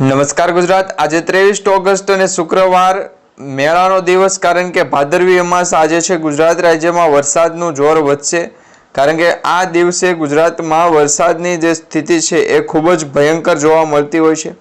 નમસ્કાર ગુજરાત. આજે ત્રેવીસ ઓગસ્ટ અને શુક્રવાર મેળાનો દિવસ કારણ કે ભાદરવી અમાસ આજે છે. ગુજરાત રાજ્યમાં વરસાદનું જોર વધશે કારણ કે આ દિવસે ગુજરાતમાં વરસાદની જે સ્થિતિ છે એ ખૂબ જ ભયંકર જોવા મળતી હોય છે.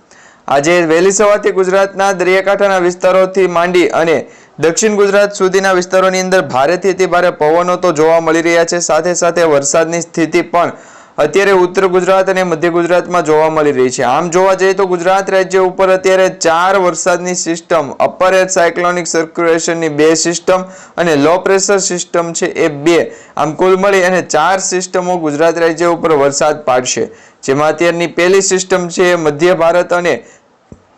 આજે વહેલી સવારથી ગુજરાતના દરિયાકાંઠાના વિસ્તારોથી માંડી અને દક્ષિણ ગુજરાત સુધીના વિસ્તારોની અંદર ભારેથી અતિ ભારે પવનો તો જોવા મળી રહ્યા છે. સાથે સાથે વરસાદની સ્થિતિ પણ અત્યારે ઉત્તર ગુજરાત અને મધ્ય ગુજરાતમાં જોવા મળી રહી છે. આમ જોવા જઈએ તો ગુજરાત રાજ્ય ઉપર અત્યારે ચાર વરસાદની સિસ્ટમ અપર એર સાયક્લોનિક સર્ક્યુલેશનની બે સિસ્ટમ અને લો પ્રેશર સિસ્ટમ છે એ બે. આમ કુલ મળી અને ચાર સિસ્ટમો ગુજરાત રાજ્ય ઉપર વરસાદ પાડશે. જેમાં અત્યારની પહેલી સિસ્ટમ છે એ મધ્ય ભારત અને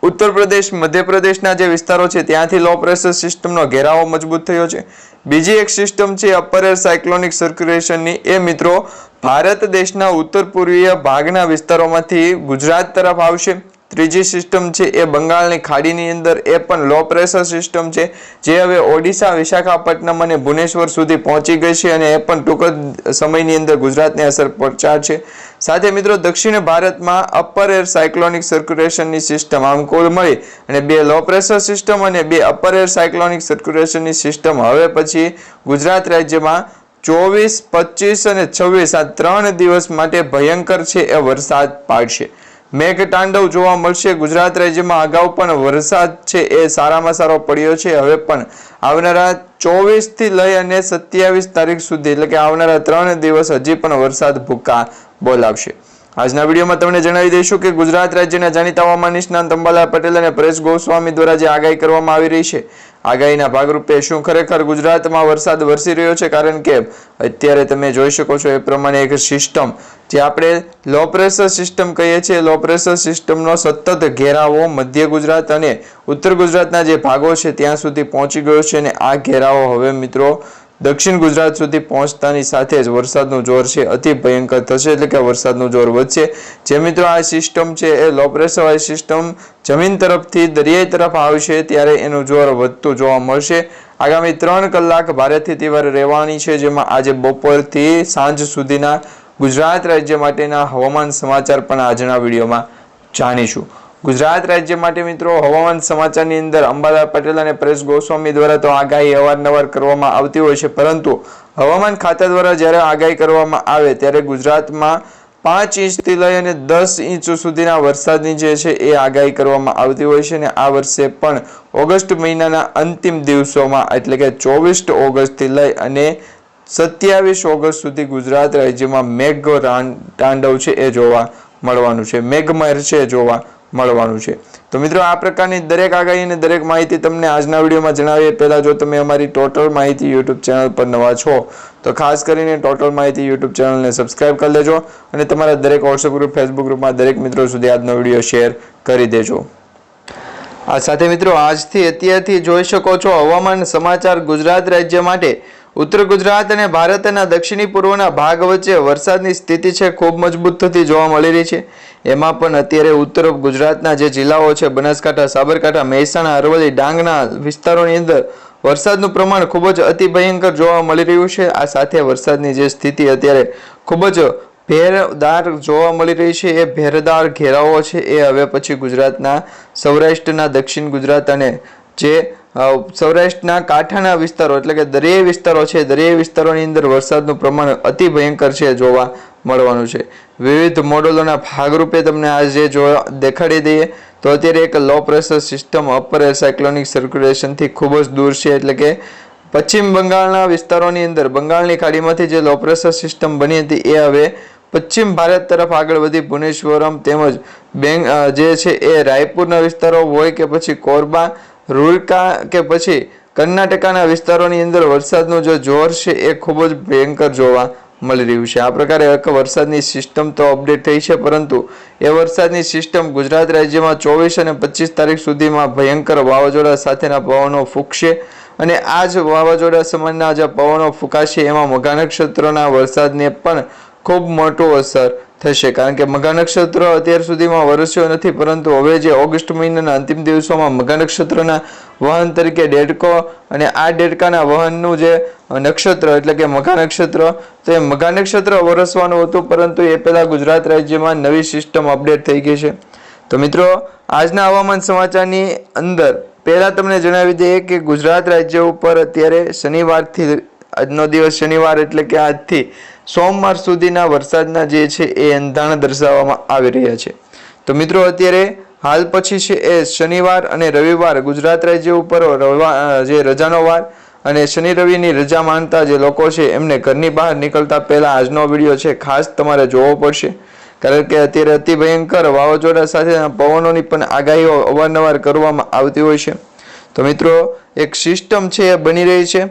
ઉત્તર પ્રદેશ મધ્યપ્રદેશના જે વિસ્તારો છે ત્યાંથી લો પ્રેશર સિસ્ટમનો ઘેરાવો મજબૂત થયો છે. બીજી એક સિસ્ટમ છે અપર એર સાયક્લોનિક સર્ક્યુલેશનની એ મિત્રો, ભારત દેશના ઉત્તર પૂર્વીય ભાગના વિસ્તારોમાંથી ગુજરાત તરફ આવશે. ત્રીજી સિસ્ટમ છે એ બંગાળની ખાડીની અંદર, એ પણ લો પ્રેશર સિસ્ટમ છે, જે હવે ઓડિશા, વિશાખાપટ્ટનમ અને ભુવનેશ્વર સુધી પહોંચી ગઈ છે અને એ પણ ટૂંક જ સમયની અંદર ગુજરાતને અસર પહોંચાડશે. સાથે મિત્રો, દક્ષિણ ભારતમાં અપર એર સાયક્લોનિક સર્ક્યુલેશનની સિસ્ટમ આમ કુલ મળી અને બે લો પ્રેશર સિસ્ટમ અને બે અપર એર સાયક્લોનિક સર્ક્યુલેશનની સિસ્ટમ હવે પછી ગુજરાત રાજ્યમાં ચોવીસ, પચીસ અને છવ્વીસ આ ત્રણ દિવસ માટે ભયંકર છે એ વરસાદ પાડશે. મેઘ તાંડવ જોવા મળશે. ગુજરાત રાજ્યમાં અગાઉ પણ વરસાદ છે એ સારામાં સારો પડ્યો છે. હવે પણ આવનારા ચોવીસથી લઈ અને સત્યાવીસ તારીખ સુધી, એટલે કે આવનારા ત્રણ દિવસ હજી પણ વરસાદ ભૂકા બોલાવશે. આજના વિડીયોમાં તમને જણાવી દઈશું કે ગુજરાત રાજ્યના જાણીતા હવામાન નિષ્ણાંત અંબાલાલ પટેલ અને પરેશ ગોસ્વામી દ્વારા જે આગાહી કરવામાં આવી રહી છે આગાહીના ભાગરૂપે શું ખરેખર ગુજરાતમાં વરસાદ વરસી રહ્યો છે? કારણ કે અત્યારે તમે જોઈ શકો છો એ પ્રમાણે એક સિસ્ટમ જે આપણે લો પ્રેશર સિસ્ટમ કહીએ છીએ. લો પ્રેશર સિસ્ટમનો સતત ઘેરાવો મધ્ય ગુજરાત અને ઉત્તર ગુજરાતના જે ભાગો છે, ત્યાં સુધી પહોંચી ગયો છે અને આ ઘેરાવો હવે મિત્રો દક્ષિણ ગુજરાત સુધી પહોંચતાની સાથે જ વરસાદનું જોર છે, અતિ ભયંકર થશે એટલે કે વરસાદનું જોર વધશે. જે મિત્રો આ સિસ્ટમ છે, એ લો પ્રેશર સિસ્ટમ જમીન તરફથી દરિયાઈ તરફ આવશે ત્યારે એનું જોર વધતું જોવા મળશે. આગામી ત્રણ કલાક ભારેથી તીવ્ર રહેવાની છે, જેમાં આજે બપોરથી સાંજ સુધીના ગુજરાત રાજ્ય માટેના હવામાન સમાચાર પણ આજના વિડીયોમાં જાણીશું. ગુજરાત રાજ્ય માટે મિત્રો હવામાન સમાચારની અંદર અંબાલાલ પટેલ અને પરેશ ગોસ્વામી દ્વારા તો આગાહી અવારનવાર કરવામાં આવતી હોય છે. પરંતુ હવામાન ખાતા દ્વારા જ્યારે આગાહી કરવામાં આવે ત્યારે ગુજરાતમાં પાંચ ઇંચથી લઈ અને દસ ઇંચ સુધીના વરસાદની જે છે એ આગાહી કરવામાં આવતી હોય છે અને આ વર્ષે પણ ઓગસ્ટ મહિનાના અંતિમ દિવસોમાં એટલે કે ચોવીસ ઓગસ્ટથી લઈ અને સત્યાવીસ ઓગસ્ટ સુધી ગુજરાત રાજ્યમાં મેઘ તાંડવ છે એ જોવા મળવાનું છે. મેઘમહેર છે જોવા મળવાનું છે. તો મિત્રો, આ પ્રકારની દરેક આગાહી અને દરેક માહિતી તમને આજના વિડીયોમાં જણાવીએ. પહેલાં જો તમે અમારી ટોટલ માહિતી યુટ્યુબ ચેનલ પર નવા છો, તો ખાસ કરીને ટોટલ માહિતી યુટ્યુબ ચેનલને સબસ્ક્રાઇબ કરી લેજો અને તમારા દરેક વોટ્સઅપ ગ્રુપ ફેસબુક ગ્રુપમાં દરેક મિત્રો સુધી આજનો વીડિયો શેર કરી દેજો. આ સાથે મિત્રો, આજથી અત્યારથી જોઈ શકો છો હવામાન સમાચાર ગુજરાત રાજ્ય માટે ઉત્તર ગુજરાત અને ભારતના દક્ષિણી પૂર્વના ભાગ વચ્ચે વરસાદની સ્થિતિ છે ખૂબ મજબૂત થતી જોવા મળી રહી છે. એમાં પણ અત્યારે ઉત્તર ગુજરાતના જે જિલ્લાઓ છે, બનાસકાંઠા, સાબરકાંઠા, મહેસાણા, અરવલ્લી, ડાંગના વિસ્તારોની અંદર વરસાદનું પ્રમાણ ખૂબ જ અતિ ભયંકર જોવા મળી રહ્યું છે. આ સાથે વરસાદની જે સ્થિતિ અત્યારે ખૂબ જ ભેરદાર જોવા મળી રહી છે. એ ભેરદાર ઘેરાવો છે. એ હવે પછી ગુજરાતના સૌરાષ્ટ્રના, દક્ષિણ ગુજરાત અને જે સૌરાષ્ટ્રના કાંઠાના વિસ્તારો, એટલે કે દરિયાઈ વિસ્તારો છે, દરિયાઈ વિસ્તારોની અંદર વરસાદનું પ્રમાણ અતિ ભયંકર છે જોવા મળવાનું છે. વિવિધ મોડલોના ભાગરૂપે તમને આજે જો દેખાડી દઈએ, તો અત્યારે એક low pressure system upper cyclonic સર્ક્યુલેશનથી ખૂબ જ દૂર છે, એટલે કે પશ્ચિમ બંગાળના વિસ્તારોની અંદર, બંગાળની ખાડીમાંથી જે લો પ્રેશર સિસ્ટમ બની હતી એ હવે પશ્ચિમ ભારત તરફ આગળ વધી ભુવનેશ્વરમ તેમજ બેંગ જે છે એ રાયપુરના વિસ્તારો હોય કે પછી કોરબા રૂરકા કે પછી કર્ણાટકાના વિસ્તારોની અંદર વરસાદનું જે જોર છે એ ખૂબ જ ભયંકર જોવા મળી રહ્યું છે. આ પ્રકારે એક વરસાદની સિસ્ટમ તો અપડેટ થઈ છે, પરંતુ એ વરસાદની સિસ્ટમ ગુજરાત રાજ્યમાં ચોવીસ અને પચીસ તારીખ સુધીમાં ભયંકર વાવાઝોડા સાથેના પવનો ફૂંકશે અને આ જ વાવાઝોડા સમાનના જે પવનો ફૂંકાશે, એમાં મઘા નક્ષત્રના વરસાદને પણ ખૂબ મોટું અસર થશે. કારણ કે મઘા નક્ષત્ર અત્યાર સુધીમાં વરસ્યો નથી, પરંતુ હવે જે ઓગસ્ટ મહિનાના અંતિમ દિવસોમાં મઘા નક્ષત્રના વહન તરીકે ડેડકો અને આ ડેડકાના વહનનું જે નક્ષત્ર એટલે કે મઘા નક્ષત્ર, તો એ મઘા નક્ષત્ર વરસવાનું હતું, પરંતુ એ પહેલાં ગુજરાત રાજ્યમાં નવી સિસ્ટમ અપડેટ થઈ ગઈ છે. તો મિત્રો, આજના હવામાન સમાચારની અંદર પહેલા તમને જણાવી દઈએ કે ગુજરાત રાજ્ય ઉપર અત્યારે શનિવારથી, આજનો દિવસ શનિવાર એટલે કે આજથી સોમવાર સુધીના વરસાદના જે છે એ એંધાણ દર્શાવવામાં આવી રહ્યા છે. તો મિત્રો, અત્યારે હાલ પછી છે એ શનિવાર અને રવિવાર ગુજરાત રાજ્ય ઉપર જે રજાનો વાર અને શનિ રવિની રજા માનતા જે લોકો છે એમને ઘરની બહાર નીકળતા પહેલાં આજનો વીડિયો છે ખાસ તમારે જોવો પડશે. કારણ કે અત્યારે અતિ ભયંકર વાવાઝોડા સાથેના પવનોની પણ આગાહીઓ અવારનવાર કરવામાં આવતી હોય છે. તો મિત્રો, એક સિસ્ટમ છે એ બની રહી છે.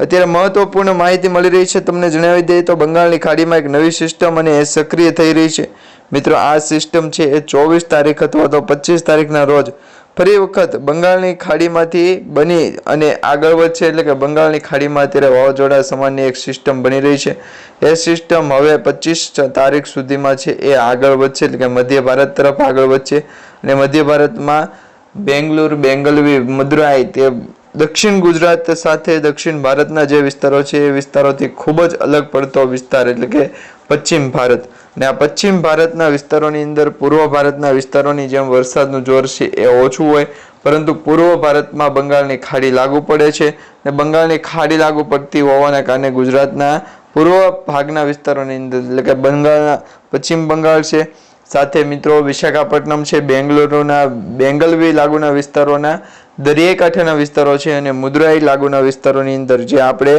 અત્યારે મહત્વપૂર્ણ માહિતી મળી રહી છે. તમને જણાવી દઈએ તો બંગાળની ખાડીમાં એક નવી સિસ્ટમ અને એ સક્રિય થઈ રહી છે. મિત્રો, આ સિસ્ટમ છે એ ચોવીસ તારીખ અથવા તો પચીસ તારીખના રોજ ફરી વખત બંગાળની ખાડીમાંથી બની અને આગળ વધશે એટલે કે બંગાળની ખાડીમાં અત્યારે વાવાઝોડા સમાનની એક સિસ્ટમ બની રહી છે. એ સિસ્ટમ હવે પચીસ તારીખ સુધીમાં છે એ આગળ વધશે એટલે કે મધ્ય ભારત તરફ આગળ વધશે. અને મધ્ય ભારતમાં બેંગ્લુર, બેંગલવી, મદુરાઈ તે દક્ષિણ ગુજરાત સાથે દક્ષિણ ભારતના જે વિસ્તારો છે, એ વિસ્તારોથી ખૂબ જ અલગ પડતો વિસ્તાર એટલે કે પશ્ચિમ ભારત. અને આ પશ્ચિમ ભારતના વિસ્તારોની અંદર પૂર્વ ભારતના વિસ્તારોની જેમ વરસાદનું જોર છે, એ ઓછું હોય. પરંતુ પૂર્વ ભારતમાં બંગાળની ખાડી લાગુ પડે છે અને બંગાળની ખાડી લાગુ પડતી હોવાના કારણે ગુજરાતના પૂર્વ ભાગના વિસ્તારોની અંદર એટલે કે બંગાળના પશ્ચિમ બંગાળ છે. સાથે મિત્રો વિશાખાપટ્ટનમ છે, બેંગલુરુના બેંગલવી લાગુના વિસ્તારોના દરિયાઈ કાંઠાના વિસ્તારો છે અને મુદ્રાઈ લાગુના વિસ્તારોની અંદર જે આપણે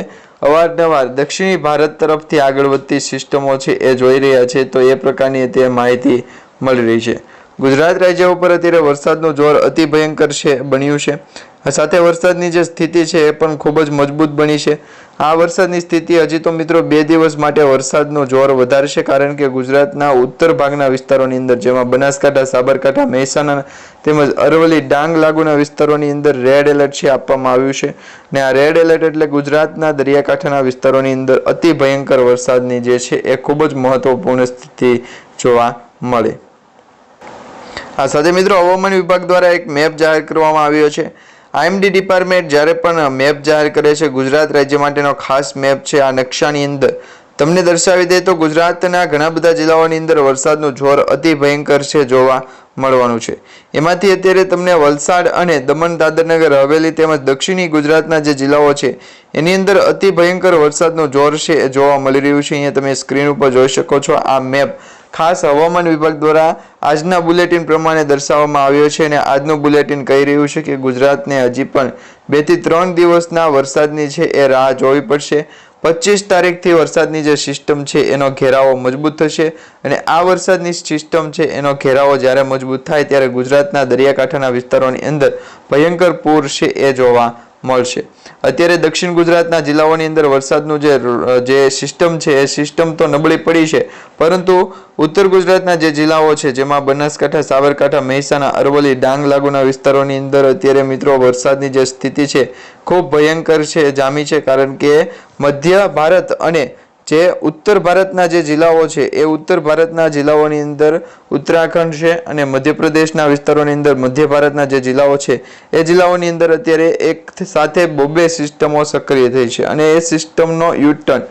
અવારનવાર દક્ષિણી ભારત તરફથી આગળ વધતી સિસ્ટમો છે એ જોઈ રહ્યા છે, તો એ પ્રકારની અત્યારે માહિતી મળી રહી છે. ગુજરાત રાજ્ય ઉપર અત્યારે વરસાદનું જોર અતિ ભયંકર છે, બન્યું છે. સાથે વરસાદની જે સ્થિતિ છે એ પણ ખૂબ જ મજબૂત બની છે. આ વરસાદની સ્થિતિ હજી તો મિત્રો બે દિવસ માટે વરસાદનો જોર વધારશે કારણ કે ગુજરાતના ઉત્તર ભાગના વિસ્તારોની અંદર જેમાં બનાસકાંઠા, સાબરકાંઠા, મહેસાણા તેમજ અરવલ્લી, ડાંગ લાગુના વિસ્તારોની અંદર રેડ એલર્ટ છે આપવામાં આવ્યું છે. ને આ રેડ એલર્ટ એટલે ગુજરાતના દરિયાકાંઠાના વિસ્તારોની અંદર અતિ ભયંકર વરસાદની જે છે એ ખૂબ જ મહત્વપૂર્ણ સ્થિતિ જોવા મળે. આ સાથે મિત્રો હવામાન વિભાગ દ્વારા એક મેપ જાહેર કરવામાં આવ્યો છે. આઈએમડી ડિપાર્ટમેન્ટ જ્યારે પણ મેપ જાહેર કરે છે, ગુજરાત રાજ્ય માટેનો ખાસ મેપ છે આ નકશાની અંદર. તમને દર્શાવી દે તો ગુજરાતના ઘણા બધા જિલ્લાઓની અંદર વરસાદનું જોર અતિ ભયંકર છે જોવા મળવાનું છે. એમાંથી અત્યારે તમને વલસાડ અને દમણ દાદરનગર હવેલી તેમજ દક્ષિણી ગુજરાતના જે જિલ્લાઓ છે, એની અંદર અતિ ભયંકર વરસાદનું જોર છે એ જોવા મળી રહ્યું છે. અહીંયા તમે સ્ક્રીન ઉપર જોઈ શકો છો આ મેપ. ખાસ હવામાન વિભાગ દ્વારા આજના બુલેટિન પ્રમાણે દર્શાવવામાં આવ્યો છે અને આજનું બુલેટિન કહી રહ્યું છે કે ગુજરાતને હજી પણ બેથી ત્રણ દિવસના વરસાદની છે એ રાહ જોવી પડશે. પચીસ તારીખથી વરસાદની જે સિસ્ટમ છે એનો ઘેરાવો મજબૂત થશે અને આ વરસાદની સિસ્ટમ છે એનો ઘેરાવો જ્યારે મજબૂત થાય ત્યારે ગુજરાતના દરિયાકાંઠાના વિસ્તારોની અંદર ભયંકર પૂર છે એ જોવા મળશે. અત્યારે દક્ષિણ ગુજરાતના જિલ્લાઓની અંદર વરસાદનું જે જે સિસ્ટમ છે, એ સિસ્ટમ તો નબળી પડી છે. પરંતુ ઉત્તર ગુજરાતના જે જિલ્લાઓ છે, જેમાં બનાસકાંઠા, સાબરકાંઠા, મહેસાણા, અરવલ્લી, ડાંગ લાગુના વિસ્તારોની અંદર અત્યારે મિત્રો વરસાદની જે સ્થિતિ છે, ખૂબ ભયંકર છે, જામી છે, કારણ કે મધ્ય ભારત અને જે ઉત્તર ભારતના જે જિલ્લાઓ છે, એ ઉત્તર ભારતના જિલ્લાઓની અંદર ઉત્તરાખંડ છે અને મધ્યપ્રદેશના વિસ્તારોની અંદર મધ્ય ભારતના જે જિલ્લાઓ છે, એ જિલ્લાઓની અંદર અત્યારે એક સાથે બોબે સિસ્ટમો સક્રિય થઈ છે અને એ સિસ્ટમનો યુટર્ન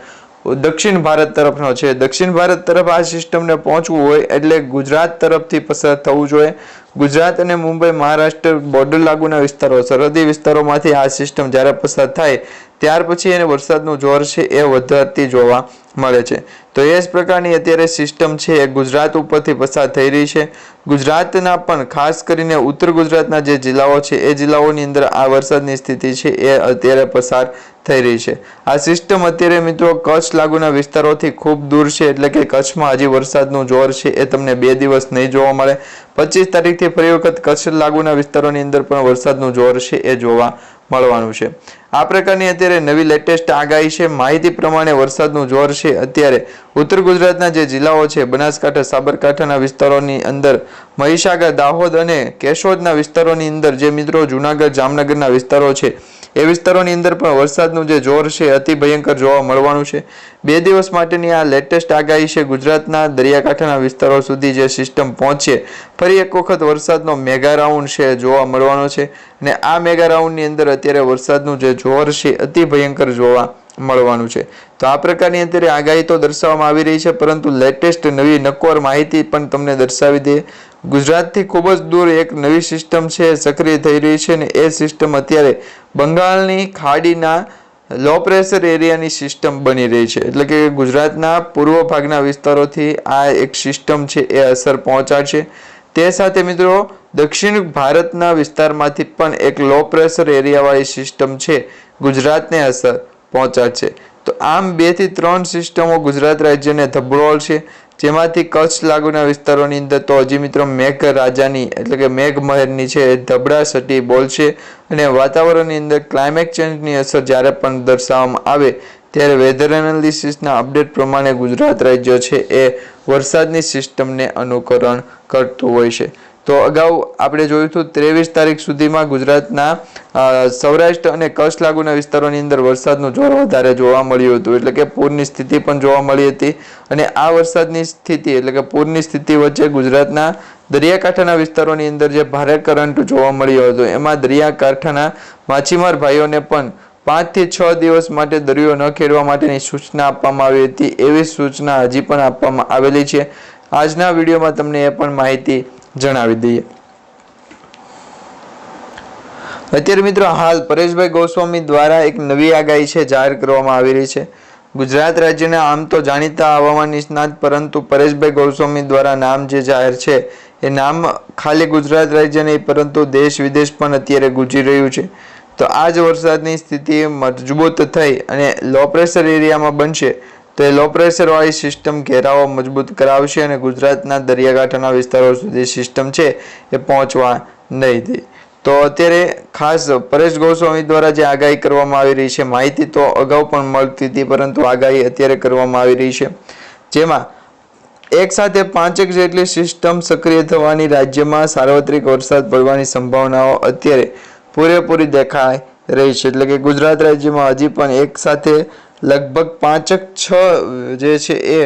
દક્ષિણ ભારત તરફનો છે. દક્ષિણ ભારત તરફ આ સિસ્ટમને પહોંચવું હોય એટલે ગુજરાત તરફથી પસાર થવું જોઈએ. ગુજરાત અને મુંબઈ મહારાષ્ટ્ર બોર્ડર લાગુના વિસ્તારો, સરહદી વિસ્તારોમાંથી આ સિસ્ટમ જ્યારે પસાર થાય ત્યાર પછી એને વરસાદનું જોર છે એ વધારતી જોવા મળે છે. તો એ જ પ્રકારની અત્યારે સિસ્ટમ છે એ ગુજરાત ઉપરથી પસાર થઈ રહી છે. ગુજરાતના પણ ખાસ કરીને ઉત્તર ગુજરાતના જે જિલ્લાઓ છે એ જિલ્લાઓની અંદર આ વરસાદની સ્થિતિ છે એ અત્યારે પસાર થઈ રહી છે. આ સિસ્ટમ અત્યારે મિત્રો કચ્છ લાગુના વિસ્તારોથી ખૂબ દૂર છે એટલે કે કચ્છમાં હજી વરસાદનું જોર છે એ તમને બે દિવસ નહીં જોવા મળે. પચીસ તારીખથી ફરી વખત કચ્છ લાગુના વિસ્તારોની અંદર પણ વરસાદનું જોર છે એ જોવા મળવાનું છે. આ પ્રકારની અત્યારે નવી લેટેસ્ટ આગાહી છે. માહિતી પ્રમાણે વરસાદનું જોર છે. અત્યારે ઉત્તર ગુજરાતના જે જિલ્લાઓ છે, બનાસકાંઠા, સાબરકાંઠાના વિસ્તારોની અંદર, મહીસાગર, દાહોદ અને કેશોદના વિસ્તારોની અંદર જે મિત્રો જુનાગઢ, જામનગરના વિસ્તારો છે એ વિસ્તારોની અંદર પણ વરસાદનું જે જોર છે, અતિ ભયંકર જોવા મળવાનું છે. બે દિવસ માટેની આ લેટેસ્ટ આગાહી છે, ગુજરાતના દરિયાકાંઠાના વિસ્તારો સુધી જે સિસ્ટમ પહોંચે, ફરી એક વખત વરસાદનો મેગા રાઉન્ડ છે, જોવા મળવાનો છે. અને આ મેગા રાઉન્ડની અંદર અત્યારે વરસાદનું જે જોર છે, અતિ ભયંકર જોવા મળવાનું છે. તો આ પ્રકારની અત્યારે આગાહી તો દર્શાવવામાં આવી રહી છે, પરંતુ લેટેસ્ટ નવી નક્કોર માહિતી પણ તમને દર્શાવી દે ગુજરાતથી ખૂબ જ દૂર એક નવી સિસ્ટમ છે, સક્રિય થઈ રહી છે અને એ સિસ્ટમ અત્યારે બંગાળની ખાડીના લો પ્રેશર એરિયાની સિસ્ટમ બની રહી છે. એટલે કે ગુજરાતના પૂર્વ ભાગના વિસ્તારોથી આ એક સિસ્ટમ છે, એ અસર પહોંચાડશે. તે સાથે મિત્રો, દક્ષિણ ભારતના વિસ્તારમાંથી પણ એક લો પ્રેશર એરિયાવાળી સિસ્ટમ છે, ગુજરાતને અસર પહોંચાડશે. તો આમ બેથી ત્રણ સિસ્ટમો ગુજરાત રાજ્યને ધબડોળશે. જેમાંથી કચ્છ લાગુના વિસ્તારોની અંદર તો હજી મિત્રો મેઘ રાજાની, એટલે કે મેઘ મહેરની છે, એ ધબડાસટી બોલશે અને વાતાવરણની અંદર ક્લાઇમેટ ચેન્જની અસર જ્યારે પણ દર્શાવવામાં આવે, ત્યારે વેધર એનાલિસિસના અપડેટ પ્રમાણે ગુજરાત રાજ્ય છે એ વરસાદની સિસ્ટમને અનુકરણ કરતું હોય છે. તો અગાઉ આપણે જોયું હતું ત્રેવીસ તારીખ સુધીમાં ગુજરાતના સૌરાષ્ટ્ર અને કચ્છ લાગુના વિસ્તારોની અંદર વરસાદનું જોર વધારે જોવા મળ્યું હતું. એટલે કે પૂરની સ્થિતિ પણ જોવા મળી હતી. અને આ વરસાદની સ્થિતિ એટલે કે પૂરની સ્થિતિ વચ્ચે ગુજરાતના દરિયાકાંઠાના વિસ્તારોની અંદર જે ભારે કરંટ જોવા મળ્યો હતો, એમાં દરિયાકાંઠાના માછીમાર ભાઈઓને પણ પાંચથી છ દિવસ માટે દરિયો ન ખેડવા માટેની સૂચના આપવામાં આવી હતી. એવી સૂચના હજી પણ આપવામાં આવેલી છે. આજના વિડીયોમાં તમને એ પણ માહિતી જણાવી દઈએ. અત્યારે મિત્રો હાલ પરેશભાઈ ગોસ્વામી દ્વારા એક નવી આગાહી છે, જાહેર કરવામાં આવી રહી છે. ગુજરાત રાજ્યના આમ તો જાણીતા હવામાન નિષ્ણાત, પરંતુ પરેશભાઈ ગોસ્વામી દ્વારા નામ જે જાહેર છે, એ નામ ખાલી ગુજરાત રાજ્ય નહીં, પરંતુ દેશ વિદેશ પણ અત્યારે ગુજરી રહ્યું છે. તો આ જ વરસાદની સ્થિતિ મજબૂત થઈ અને લો પ્રેશર એરિયામાં બનશે તો લો પ્રેશરવાળી સિસ્ટમ ઘેરાવો મજબૂત કરાવશે અને ગુજરાતના દરિયાકાંઠાના વિસ્તારો સુધી સિસ્ટમ છે એ પહોંચવા નહીં દે. તો અત્યારે ખાસ પરેશ ગોસ્વામી દ્વારા જે આગાહી કરવામાં આવી રહી છે, માહિતી તો અગાઉ પણ મળતી હતી, પરંતુ આગાહી અત્યારે કરવામાં આવી રહી છે. જેમાં એક સાથે પાંચેક જેટલી સિસ્ટમ સક્રિય થવાની રાજ્યમાં સાર્વત્રિક વરસાદ પડવાની સંભાવનાઓ અત્યારે પૂરેપૂરી દેખાઈ રહી છે. એટલે કે ગુજરાત રાજ્યમાં હજી પણ એક સાથે લગભગ પાંચક છ જે છે એ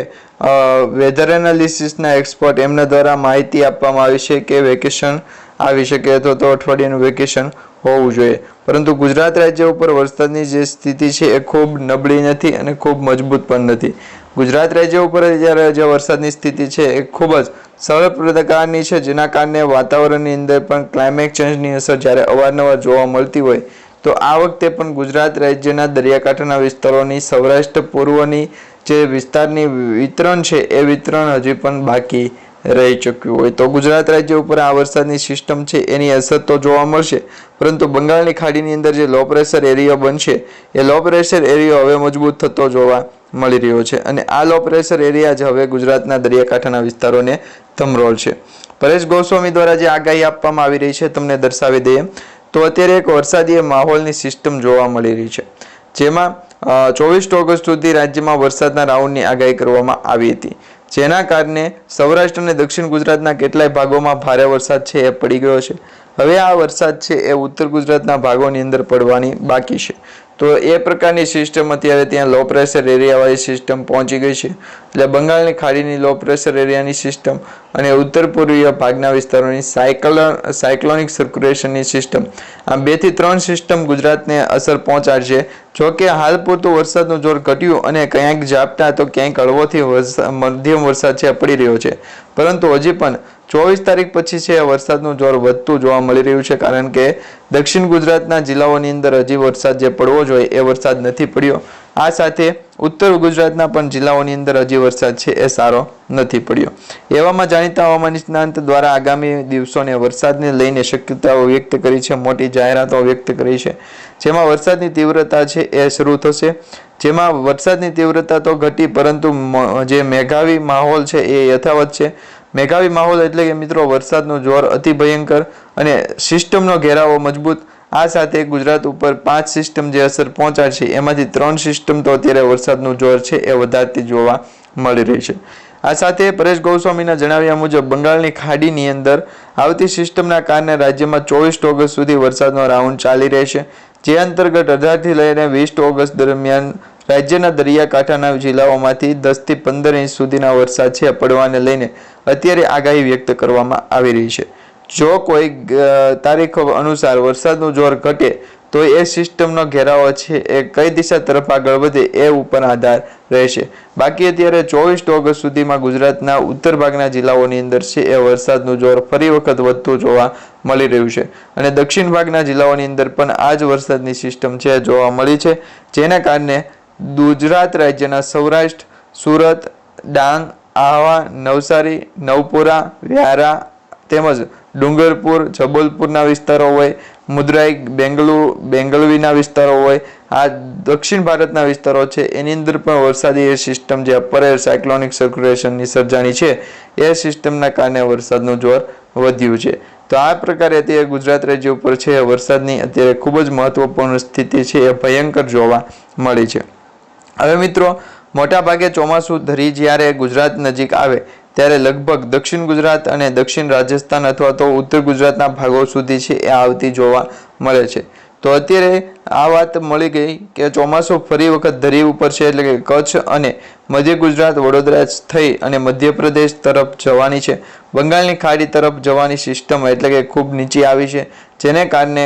વેધર એનાલિસિસના એક્સપર્ટ એમના દ્વારા માહિતી આપવામાં આવી છે કે વેકેશન આવી શકે અથવા તો અઠવાડિયાનું વેકેશન હોવું જોઈએ. પરંતુ ગુજરાત રાજ્ય ઉપર વરસાદની જે સ્થિતિ છે એ ખૂબ નબળી નથી અને ખૂબ મજબૂત પણ નથી. ગુજરાત રાજ્ય ઉપર જ્યારે જે વરસાદની સ્થિતિ છે એ ખૂબ જ સરળ પ્રકારની છે, જેના કારણે વાતાવરણની અંદર પણ ક્લાઇમેટ ચેન્જની અસર જ્યારે અવારનવાર જોવા મળતી હોય તો આ વખતે પણ ગુજરાત રાજ્યના દરિયાકાંઠાના વિસ્તારોની સૌરાષ્ટ્ર પૂર્વની જે વિસ્તારની વિતરણ છે એ વિતરણ હજી પણ બાકી રહી ચૂક્યું હોય. તો ગુજરાત રાજ્ય ઉપર આ વરસાદની સિસ્ટમ છે એની અસર તો જોવા મળશે, પરંતુ બંગાળની ખાડીની અંદર જે લો પ્રેશર એરિયો બનશે, એ લો પ્રેશર એરિયો હવે મજબૂત થતો જોવા મળી રહ્યો છે અને આ લો પ્રેશર એરિયા જ હવે ગુજરાતના દરિયાકાંઠાના વિસ્તારોને ધમરોળ છે. પરેશ ગોસ્વામી દ્વારા જે આગાહી આપવામાં આવી રહી છે, તમને દર્શાવી દઈએ. તો અત્યારે એક વરસાદી માહોલની સિસ્ટમ જોવા મળી રહી છે. જેમાં ચોવીસ ઓગસ્ટ સુધી રાજ્યમાં વરસાદના રાઉન્ડની આગાહી કરવામાં આવી હતી. જેના કારણે સૌરાષ્ટ્ર અને દક્ષિણ ગુજરાતના કેટલાય ભાગોમાં ભારે વરસાદ છે એ પડી ગયો છે. હવે આ વરસાદ છે એ ઉત્તર ગુજરાતના ભાગોની અંદર પડવાની બાકી છે. તો એ પ્રકારની સિસ્ટમ અત્યારે ત્યાં લો પ્રેશર એરિયાવાળી સિસ્ટમ પહોંચી ગઈ છે. એટલે બંગાળની ખાડીની લો પ્રેશર એરિયાની સિસ્ટમ અને ઉત્તર પૂર્વીય ભાગના વિસ્તારોની સાયકલ સાયક્લોનિક સર્ક્યુલેશનની સિસ્ટમ આ બેથી ત્રણ સિસ્ટમ ગુજરાતને અસર પહોંચાડશે. જો કે હાલ પૂરતું વરસાદનું જોર ઘટ્યું અને ક્યાંક ઝાપટા તો ક્યાંક હળવોથી મધ્યમ વરસાદ છે, પડી રહ્યો છે. પરંતુ હજી પણ ચોવીસ તારીખ પછી છે, વરસાદનું જોર વધતું જોવા મળી રહ્યું છે, કારણ કે દક્ષિણ ગુજરાતના જિલ્લાઓની અંદર હજી વરસાદ જે પડવો જોઈએ એ વરસાદ નથી પડ્યો. આ સાથે ઉત્તર ગુજરાતના પણ જિલ્લાઓની અંદર હજી વરસાદ છે એ સારો નથી પડ્યો. એવામાં જાણીતા હવામાન નિષ્ણાંત દ્વારા આગામી દિવસોને વરસાદને લઈને શક્યતાઓ વ્યક્ત કરી છે, મોટી જાહેરાતો વ્યક્ત કરી છે. જેમાં વરસાદની તીવ્રતા છે એ શરૂ થશે. જેમાં વરસાદની તીવ્રતા તો ઘટી, પરંતુ જે મેઘાવી માહોલ છે એ યથાવત છે. મેઘાવી માહોલ એટલે કે મિત્રો વરસાદનું જોર અતિ ભયંકર અને સિસ્ટમનો ઘેરાવો મજબૂત. આ સાથે ગુજરાત ઉપર પાંચ સિસ્ટમ જે અસર પહોંચાડશે, એમાંથી ત્રણ સિસ્ટમ તો અત્યારે વરસાદનું જોર છે એ વધારતી જોવા મળી રહી છે. આ સાથે પરેશ ગોસ્વામીના જણાવ્યા મુજબ, બંગાળની ખાડીની અંદર આવતી સિસ્ટમના કારણે રાજ્યમાં ચોવીસ ઓગસ્ટ સુધી વરસાદનો રાઉન્ડ ચાલી રહેશે. જે અંતર્ગત અઢારથી લઈને વીસ ઓગસ્ટ દરમિયાન રાજ્યના દરિયાકાંઠાના જિલ્લાઓમાંથી દસથી પંદર ઇંચ સુધીના વરસાદ છે પડવાને લઈને અત્યારે આગાહી વ્યક્ત કરવામાં આવી રહી છે. જો કોઈ તારીખ અનુસાર વરસાદનું જોર ઘટે, તો એ સિસ્ટમનો ઘેરાવો છે, એ કઈ દિશા તરફ આગળ વધે એ ઉપર આધાર રહેશે. બાકી અત્યારે ચોવીસ ઓગસ્ટ સુધીમાં ગુજરાતના ઉત્તર ભાગના જિલ્લાઓની અંદર છે, એ વરસાદનું જોર ફરી વખત વધતું જોવા મળી રહ્યું છે. અને દક્ષિણ ભાગના જિલ્લાઓની અંદર પણ આ જ વરસાદની સિસ્ટમ છે જોવા મળી છે. જેના કારણે ગુજરાત રાજ્યના સૌરાષ્ટ્ર, સુરત, ડાંગ, આહવા, નવસારી, નવપુરા, વ્યારા તેમજ ડુંગરપુર, જબલપુરના વિસ્તારો હોય, મુદ્રાઈ, બેંગલુરુ, બેંગલવીના વિસ્તારો હોય, આ દક્ષિણ ભારતના વિસ્તારો છે. એની અંદર પણ વરસાદી એ સિસ્ટમ જે અપર એર સાયક્લોનિક સર્ક્યુલેશનની સર્જાણી છે, એ સિસ્ટમના કારણે વરસાદનું જોર વધ્યું છે. તો આ પ્રકારે અત્યારે ગુજરાત રાજ્ય ઉપર છે. વરસાદની અત્યારે ખૂબ જ મહત્વપૂર્ણ સ્થિતિ છે. એ ભયંકર જોવા મળી છે. હવે મિત્રો, મોટાભાગે ચોમાસું ધરી જ્યારે ગુજરાત નજીક આવે, ત્યારે લગભગ દક્ષિણ ગુજરાત અને દક્ષિણ રાજસ્થાન અથવા તો ઉત્તર ગુજરાતના ભાગો સુધી છે એ આવતી જોવા મળે છે. તો અત્યારે આ વાત મળી ગઈ કે ચોમાસું ફરી વખત ધરી ઉપર છે એટલે કે કચ્છ અને મધ્ય ગુજરાત વડોદરા થઈ અને મધ્યપ્રદેશ તરફ જવાની છે. બંગાળની ખાડી તરફ જવાની સિસ્ટમ એટલે કે ખૂબ નીચે આવી છે, જેને કારણે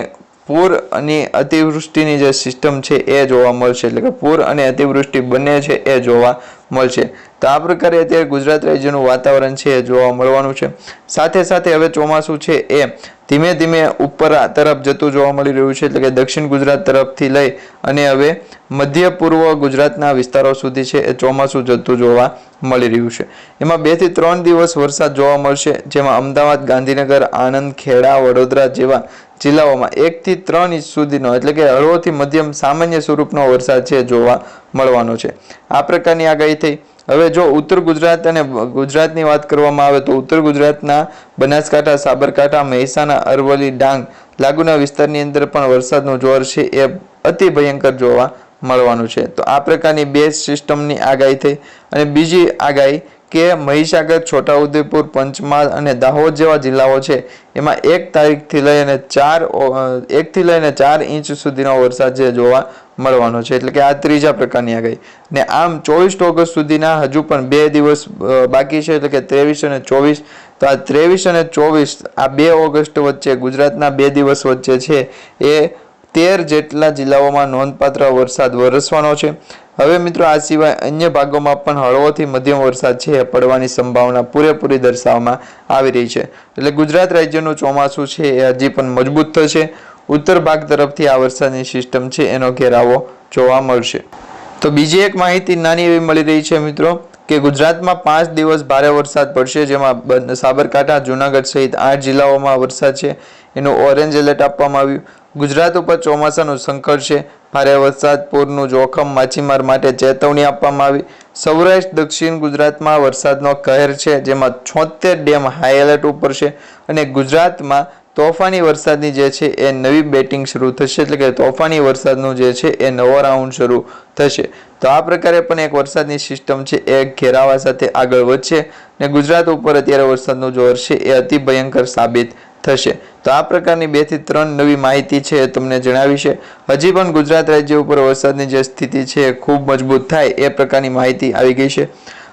પૂર અને અતિવૃષ્ટિની જે સિસ્ટમ છે એ જોવા મળશે. એટલે કે પૂર અને અતિવૃષ્ટિ બંને છે એ જોવા મળશે. તો આ પ્રકારે અત્યારે ગુજરાત રાજ્યનું વાતાવરણ છે એ જોવા મળવાનું છે. સાથે સાથે હવે ચોમાસું છે એ ધીમે ધીમે ઉપર તરફ જતું જોવા મળી રહ્યું છે. એટલે કે દક્ષિણ ગુજરાત તરફથી લઈ અને હવે મધ્ય પૂર્વ ગુજરાતના વિસ્તારો સુધી છે એ ચોમાસું જતું જોવા મળી રહ્યું છે. એમાં બેથી ત્રણ દિવસ વરસાદ જોવા મળશે. જેમાં અમદાવાદ, ગાંધીનગર, આણંદ, ખેડા, વડોદરા જેવા જિલ્લાઓમાં એકથી ત્રણ ઇંચ સુધીનો એટલે કે હળવોથી મધ્યમ સામાન્ય સ્વરૂપનો વરસાદ છે જોવા મળવાનો છે. આ પ્રકારની આગાહી થઈ. હવે જો ઉત્તર ગુજરાત અને ગુજરાતની વાત કરવામાં આવે તો ઉત્તર ગુજરાતના બનાસકાંઠા, સાબરકાંઠા, મહેસાણા, અરવલ્લી, ડાંગ લાગુના વિસ્તારની અંદર પણ વરસાદનું જોર છે એ અતિ ભયંકર જોવા મળવાનું છે. તો આ પ્રકારની બે સિસ્ટમની આગાહી થઈ અને બીજી આગાહી કે મહીસાગર, છોટાઉદેપુર, પંચમહાલ અને દાહોદ જેવા જિલ્લાઓ છે. એમાં એક તારીખથી લઈ અને ચાર એકથી લઈને ચાર ઇંચ સુધીનો વરસાદ જે જોવા મળવાનો છે. એટલે કે આ ત્રીજા પ્રકારની આગાહી. ને આમ ચોવીસ ઓગસ્ટ સુધીના હજુ પણ બે દિવસ બાકી છે. એટલે કે ત્રેવીસ અને ચોવીસ. તો આ ત્રેવીસ અને ચોવીસ, આ બે ઓગસ્ટ વચ્ચે, ગુજરાતના બે દિવસ વચ્ચે છે, એ તેર જેટલા જિલ્લાઓમાં નોંધપાત્ર વરસાદ વરસવાનો છે. હવે મિત્રો, આ સિવાય અન્ય ભાગોમાં પણ હળવોથી મધ્યમ વરસાદ છે પડવાની સંભાવના પૂરેપૂરી દર્શાવવામાં આવી રહી છે. એટલે ગુજરાત રાજ્યનું ચોમાસું છે, એ હજી પણ મજબૂત થશે. ઉત્તર ભાગ તરફથી આ વરસાદની સિસ્ટમ છે, એનો ઘેરાવો જોવા મળશે. તો બીજી એક માહિતી નાની એવી મળી રહી છે મિત્રો, કે ગુજરાતમાં પાંચ દિવસ ભારે વરસાદ પડશે, જેમાં સાબરકાંઠા, જૂનાગઢ સહિત આઠ જિલ્લાઓમાં વરસાદ છે. એનું ઓરેન્જ એલર્ટ આપવામાં આવ્યું. ગુજરાત ઉપર ચોમાસાનું સંકટ છે. ભારે વરસાદ, પૂરનું જોખમ, માછીમાર માટે ચેતવણી આપવામાં આવી. સૌરાષ્ટ્ર, દક્ષિણ ગુજરાતમાં વરસાદનો કહેર છે, જેમાં છોતેર ડેમ હાઈ એલર્ટ ઉપર છે અને ગુજરાતમાં તોફાની વરસાદની જે છે એ નવી બેટિંગ શરૂ થશે. એટલે કે તોફાની વરસાદનું જે છે એ નવો રાઉન્ડ શરૂ થશે. તો આ પ્રકારે પણ એક વરસાદની સિસ્ટમ છે, એ ઘેરાવા સાથે આગળ વધશે. ને ગુજરાત ઉપર અત્યારે વરસાદનું જોર છે, એ અતિ ભયંકર સાબિત થશે. તો આ પ્રકારની બેથી ત્રણ નવી માહિતી છે એ તમને જણાવી છે. હજી પણ ગુજરાત રાજ્ય ઉપર વરસાદની જે સ્થિતિ છે એ ખૂબ મજબૂત થાય એ પ્રકારની માહિતી આવી ગઈ છે.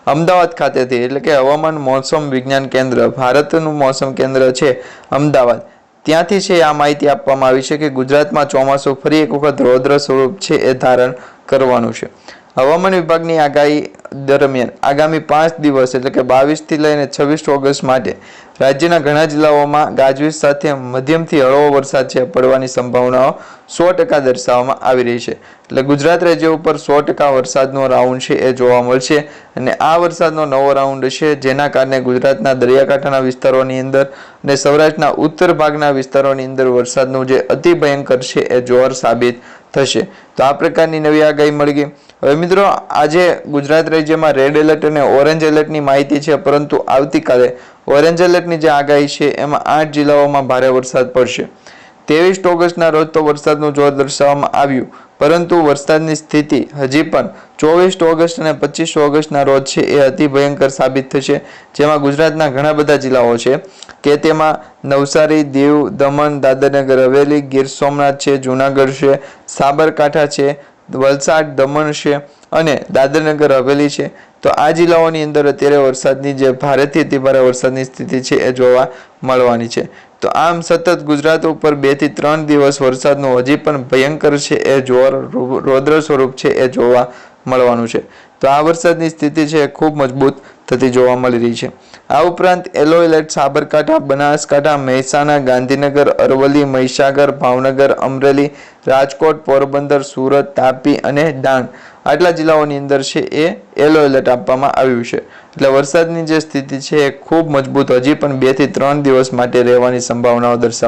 અમદાવાદ ખાતેથી, એટલે કે હવામાન મોસમ વિજ્ઞાન કેન્દ્ર, ભારતનું મોસમ કેન્દ્ર છે અમદાવાદ. ત્યાંથી છે આ માહિતી આપવામાં આવી છે કે ગુજરાતમાં ચોમાસું ફરી એક વખત રૌદ્ર સ્વરૂપ છે એ ધારણ કરવાનું છે. હવામાન વિભાગની આગાહી દરમિયાન આગામી પાંચ દિવસ એટલે કે બાવીસથી લઈને છવ્વીસ ઓગસ્ટ માટે રાજ્યના ઘણા જિલ્લાઓમાં ગાજવીજ સાથે મધ્યમથી હળવો વરસાદ છે. પડવાની સંભાવનાઓ સો ટકા દર્શાવવામાં આવી રહી છે. એટલે ગુજરાત રાજ્ય ઉપર સો ટકા વરસાદનો રાઉન્ડ છે એ જોવા મળશે અને આ વરસાદનો નવો રાઉન્ડ છે જેના કારણે ગુજરાતના દરિયાકાંઠાના વિસ્તારોની અંદર અને સૌરાષ્ટ્રના ઉત્તર ભાગના વિસ્તારોની અંદર વરસાદનું જે અતિ ભયંકર છે એ જોર સાબિત થશે. તો આ પ્રકારની નવી આગાહી મળી ગઈ. હવે મિત્રો, આજે ગુજરાત રાજ્યમાં રેડ એલર્ટ અને ઓરેન્જ એલર્ટની માહિતી છે, પરંતુ આવતીકાલે ઓરેન્જ એલર્ટની જે આગાહી છે, એમાં આઠ જિલ્લાઓમાં ભારે વરસાદ પડશે. ત્રેવીસ ઓગસ્ટના રોજ તો વરસાદનું જોર દર્શાવવામાં આવ્યું, પરંતુ વરસાદની સ્થિતિ હજી પણ ચોવીસ ઓગસ્ટ અને પચીસ ઓગસ્ટના રોજ છે, એ અતિ ભયંકર સાબિત થશે. જેમાં ગુજરાતના ઘણા બધા જિલ્લાઓ છે, કે તેમાં નવસારી, દીવ, દમણ, દાદરનગર, હવેલી, ગીર સોમનાથ છે, જુનાગઢ છે, સાબરકાંઠા છે વલસાડ દમણ છે અને દાદરનગર હવેલી છે તો આ જિલ્લાઓની અંદર અત્યારે વરસાદની જે ભારેથી અતિ ભારે વરસાદની સ્થિતિ છે એ જોવા મળવાની છે તો આમ સતત ગુજરાત ઉપર બેથી ત્રણ દિવસ વરસાદનું હજી પણ ભયંકર છે એ જોર રૌદ્ર સ્વરૂપ છે એ જોવા મળવાનું છે તો આ વરસાદની સ્થિતિ છે ખૂબ મજબૂત થતી જોવા મળી રહી છે. આ ઉપરાંત યલો એલર્ટ સાબરકાંઠા, બનાસકાંઠા, મહેસાણા, ગાંધીનગર, અરવલ્લી, મહીસાગર, ભાવનગર, અમરેલી, રાજકોટ, પોરબંદર, સુરત, તાપી અને ડાંગ આટલા જિલ્લાઓની અંદર છે એ યલો એલર્ટ આપવામાં આવ્યું છે. એટલે વરસાદની જે સ્થિતિ છે એ ખૂબ મજબૂત, હજી પણ બેથી ત્રણ દિવસ માટે રહેવાની સંભાવનાઓ દર્શાવવામાં